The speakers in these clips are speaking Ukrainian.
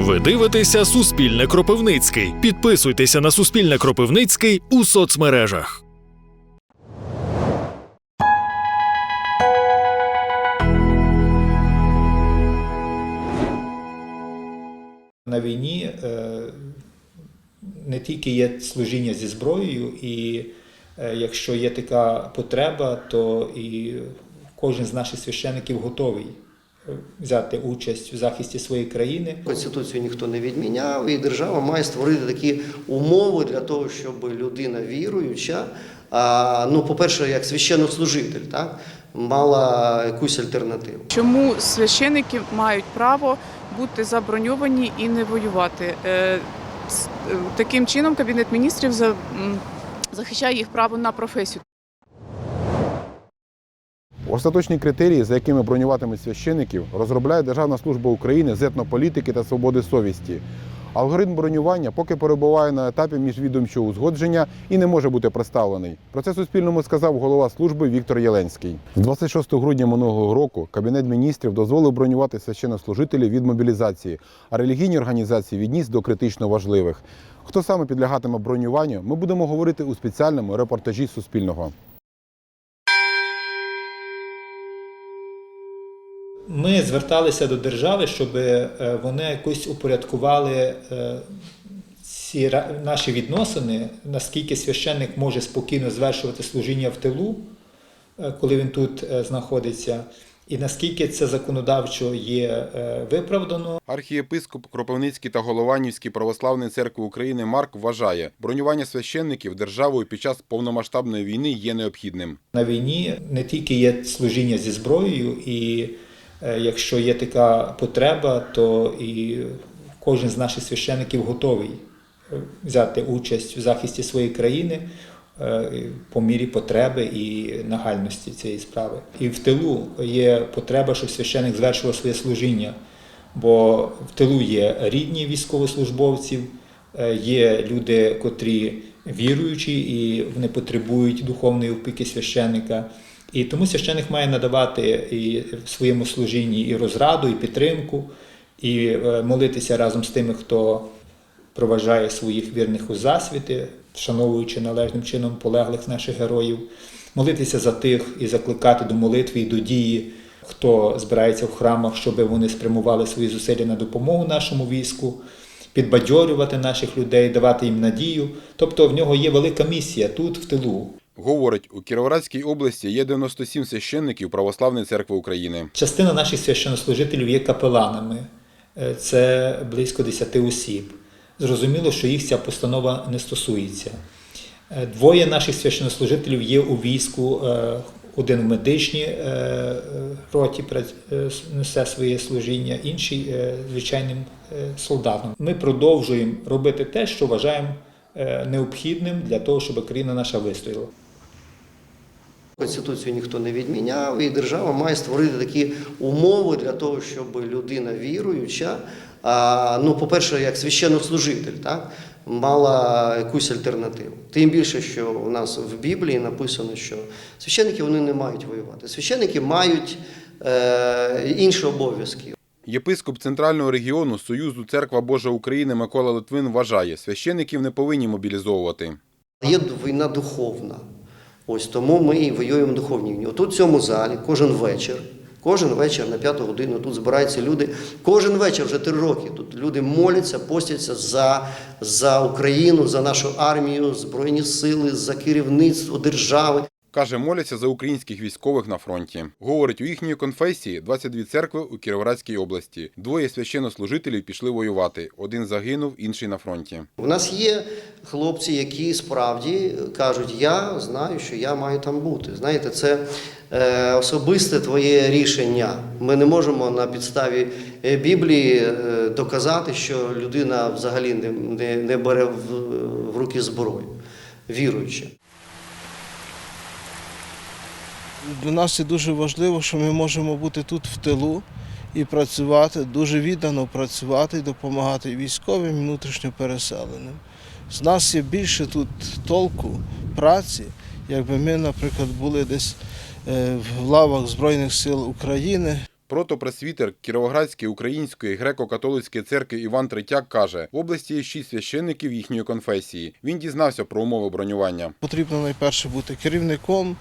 Ви дивитеся Суспільне Кропивницький. Підписуйтеся на Суспільне Кропивницький у соцмережах. На війні е, не тільки є служіння зі зброєю, і е, якщо є така потреба, то і кожен з наших священиків готовий взяти участь в захисті своєї країни. Конституцію ніхто не відміняв, і держава має створити такі умови для того, щоб людина віруюча, а, ну, по-перше, як священнослужитель, так, мала якусь альтернативу. Чому священики мають право бути заброньовані і не воювати? Е, е, Таким чином Кабінет міністрів захищає їх право на професію. Остаточні критерії, за якими бронюватимуть священиків, розробляє Державна служба України з етнополітики та свободи совісті. Алгоритм бронювання поки перебуває на етапі міжвідомчого узгодження і не може бути представлений. Про це Суспільному сказав голова служби Віктор Єленський. З 26 грудня минулого року Кабінет міністрів дозволив бронювати священнослужителів від мобілізації, а релігійні організації відніс до критично важливих. Хто саме підлягатиме бронюванню, ми будемо говорити у спеціальному репортажі Суспільного. Ми зверталися до держави, щоб е, вони якось упорядкували е, ці наші відносини, наскільки священник може спокійно звершувати служіння в тилу, е, коли він тут знаходиться, і наскільки це законодавчо є виправдано. Архієпископ Кропивницький та Голованівський православної церкви України Марк вважає, бронювання священників державою під час повномасштабної війни є необхідним. На війні не тільки є служіння зі зброєю, і якщо є така потреба, то і кожен з наших священиків готовий е, взяти участь в захисті своєї країни е, по мірі потреби і нагальності цієї справи. І в тилу є потреба, щоб священик звершував своє служіння, бо в тилу є рідні військовослужбовців, е, є люди, котрі віруючі і вони потребують духовної опіки священника. І тому священик має надавати і в своєму служінні і розраду, і підтримку, і е, молитися разом з тими, хто проважає своїх вірних у засвіти, вшановуючи належним чином полеглих наших героїв, молитися за тих і закликати до молитви і до дії, хто збирається в храмах, щоб вони спрямували свої зусилля на допомогу нашому війську, підбадьорювати наших людей, давати їм надію. Тобто в нього є велика місія тут, в тилу. Говорить, у Кіровоградській області є 97 священників Православної церкви України. Частина наших священнослужителів є капеланами, Е, це близько 10 осіб. Зрозуміло, що їх ця постанова не стосується. Е, Двоє наших священнослужителів є у війську, е, один в медичній роті несе своє служіння, інший звичайним солдатом. Ми продовжуємо робити те, що вважаємо необхідним для того, щоб країна наша вистояла. Конституцію ніхто не відміняв, і держава має створити такі умови для того, щоб людина віруюча, ну, по-перше, як священнослужитель, так, мала якусь альтернативу. Тим більше, що у нас в Біблії написано, що священники вони не мають воювати. Священники мають е, інші обов'язки. Єпископ Центрального регіону Союзу Церква Божа України Микола Литвин вважає, священиків не повинні мобілізовувати. Є війна духовна. Ось тому ми і воюємо духовні війні. Отут в цьому залі кожен вечір, кожен вечір на п'яту годину тут збираються люди. Кожен вечір вже три роки. Тут люди моляться, постяться за, за Україну, за нашу армію, збройні сили, за керівництво держави. Каже, моляться за українських військових на фронті. Говорить, у їхньої конфесії 22 церкви у Кіровоградській області. Двоє священнослужителів пішли воювати. Один загинув, інший на фронті. У нас є хлопці, які справді кажуть, я знаю, що я маю там бути. Знаєте, це е, особисте твоє рішення. Ми не можемо на підставі е, Біблії е, доказати, що людина взагалі не, бере в руки зброю, віруючи. Для нас це дуже важливо, що ми можемо бути тут в тилу і працювати, дуже віддано працювати і допомагати військовим, і внутрішньо переселеним. З нас є більше тут толку, праці, якби ми, наприклад, були десь е, в лавах Збройних сил України. Протопресвітер Кіровоградської української греко-католицької церкви Іван Третяк каже, в області є шість священників їхньої конфесії. Він дізнався про умови бронювання. Потрібно найперше бути керівником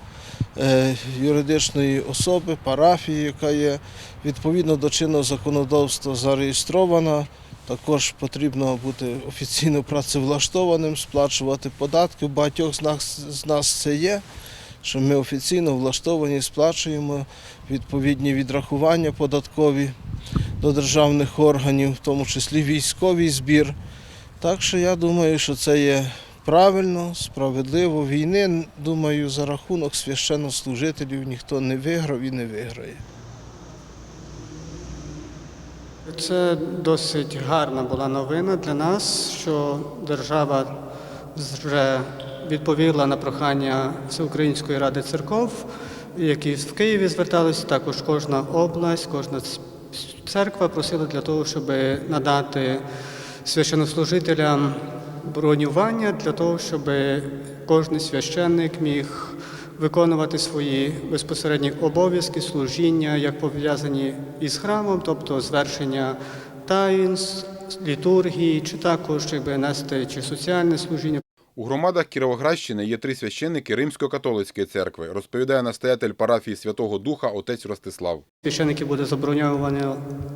е, юридичної особи, парафії, яка є відповідно до чинного законодавства зареєстрована. Також потрібно бути офіційно працевлаштованим, сплачувати податки. У багатьох з нас це є, що ми офіційно влаштовані, сплачуємо відповідні відрахування податкові до державних органів, в тому числі військовий збір. Так що я думаю, що це є правильно, справедливо. Війни, думаю, за рахунок священнослужителів ніхто не виграв і не виграє. Це досить гарна була новина для нас, що держава вже відповіла на прохання Всеукраїнської ради церков, які в Києві зверталися. Також кожна область, кожна церква просила для того, щоб надати священнослужителям бронювання для того, щоб кожен священник міг виконувати свої безпосередні обов'язки, служіння, як пов'язані із храмом, тобто звершення таїнств, літургії, чи також якби нести чи соціальне служіння. У громадах Кіровоградщини є три священники Римсько-католицької церкви, розповідає настоятель парафії Святого Духа отець Ростислав. Священники буде заброньовані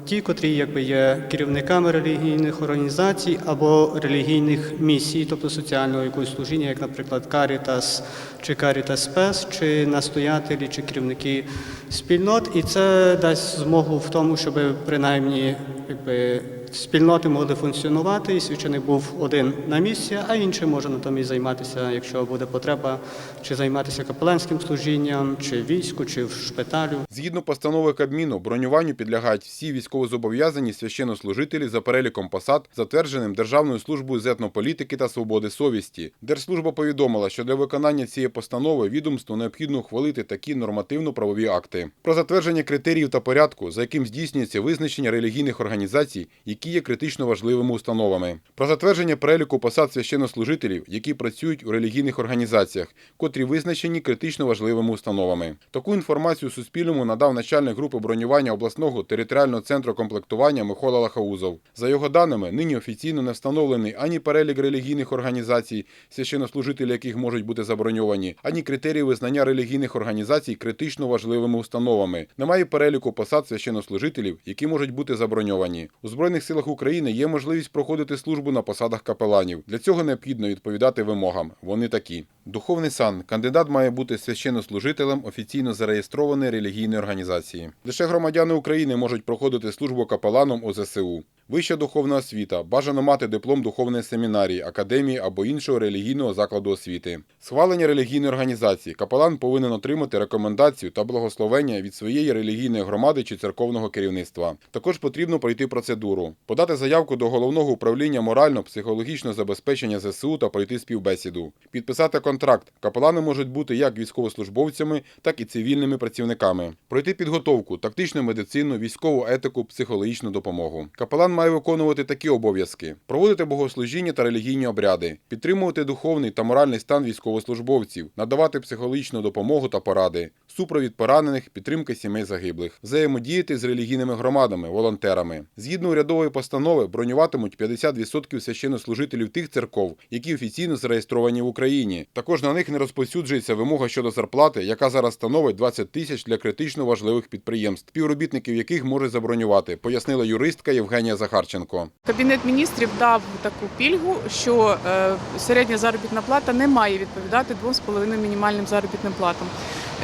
ті, котрі якби є керівниками релігійних організацій або релігійних місій, тобто соціального якогось служіння, як, наприклад, Карітас чи Карітас Спес, чи настоятелі, чи керівники спільнот. І це дасть змогу в тому, щоб принаймні якби, спільноти могли функціонувати, і священик був один на місці, а інший може натомість займатися, якщо буде потреба, чи займатися капеланським служінням, чи війську, чи в шпиталю. Згідно постанови Кабміну, бронюванню підлягають всі військовозобов'язані священнослужителі за переліком посад, затвердженим Державною службою з етнополітики та свободи совісті. Держслужба повідомила, що для виконання цієї постанови відомству необхідно ухвалити такі нормативно-правові акти про затвердження критеріїв та порядку, за яким здійснюється визначення релігійних організацій, які є критично важливими установами, про затвердження переліку посад священнослужителів, які працюють у релігійних організаціях, котрі визначені критично важливими установами. Таку інформацію Суспільному надав начальник групи бронювання обласного територіального центру комплектування Микола Лахаузов. За його даними, нині офіційно не встановлений ані перелік релігійних організацій, священнослужителі яких можуть бути заброньовані, ані критерії визнання релігійних організацій критично важливими установами. Немає переліку посад священнослужителів, які можуть бути заброньовані. У збройних силах України є можливість проходити службу на посадах капеланів. Для цього необхідно відповідати вимогам. Вони такі: духовний сан кандидат має бути священнослужителем офіційно зареєстрованої релігійної організації. Лише громадяни України можуть проходити службу капеланом у ЗСУ. Вища духовна освіта бажано мати диплом духовної семінарії, академії або іншого релігійного закладу освіти. Схвалення релігійної організації капелан повинен отримати рекомендацію та благословення від своєї релігійної громади чи церковного керівництва. Також потрібно пройти процедуру, подати заявку до головного управління морально-психологічного забезпечення ЗСУ та пройти співбесіду, підписати контракт. Капелани можуть бути як військовослужбовцями, так і цивільними працівниками, пройти підготовку, тактичну медицину, військову етику, психологічну допомогу. Капелан має виконувати такі обов'язки: проводити богослужіння та релігійні обряди, підтримувати духовний та моральний стан військовослужбовців, надавати психологічну допомогу та поради, супровід поранених, підтримка сімей загиблих, взаємодіяти з релігійними громадами, волонтерами. Згідно урядової постанови, бронюватимуть 50% священнослужителів тих церков, які офіційно зареєстровані в Україні. Також на них не розповсюджується вимога щодо зарплати, яка зараз становить 20 тисяч для критично важливих підприємств, співробітників яких може забронювати, пояснила юристка Євгенія Захарченко. Кабінет міністрів дав таку пільгу, що е, середня заробітна плата не має відповідати 2,5 мінімальним заробітним платам.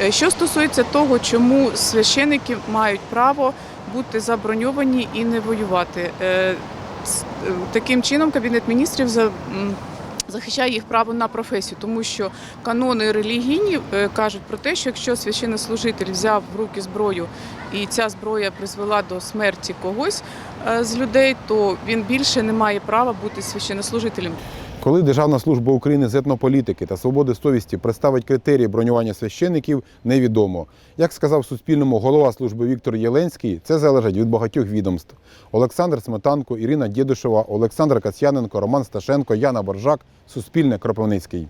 Е, Що стосується того, чому священики мають право бути заброньовані і не воювати, Е, таким чином кабінет міністрів за. Захищає їх право на професію, тому що канони релігійні е, кажуть про те, що якщо священнослужитель взяв в руки зброю і ця зброя призвела до смерті когось е, з людей, то він більше не має права бути священнослужителем. Коли Державна служба України з етнополітики та свободи совісті представить критерії бронювання священиків, невідомо. Як сказав Суспільному голова служби Віктор Єленський, це залежить від багатьох відомств. Олександр Сметанко, Ірина Дєдушева, Олександр Касьяненко, Роман Сташенко, Яна Боржак, Суспільне Кропивницький.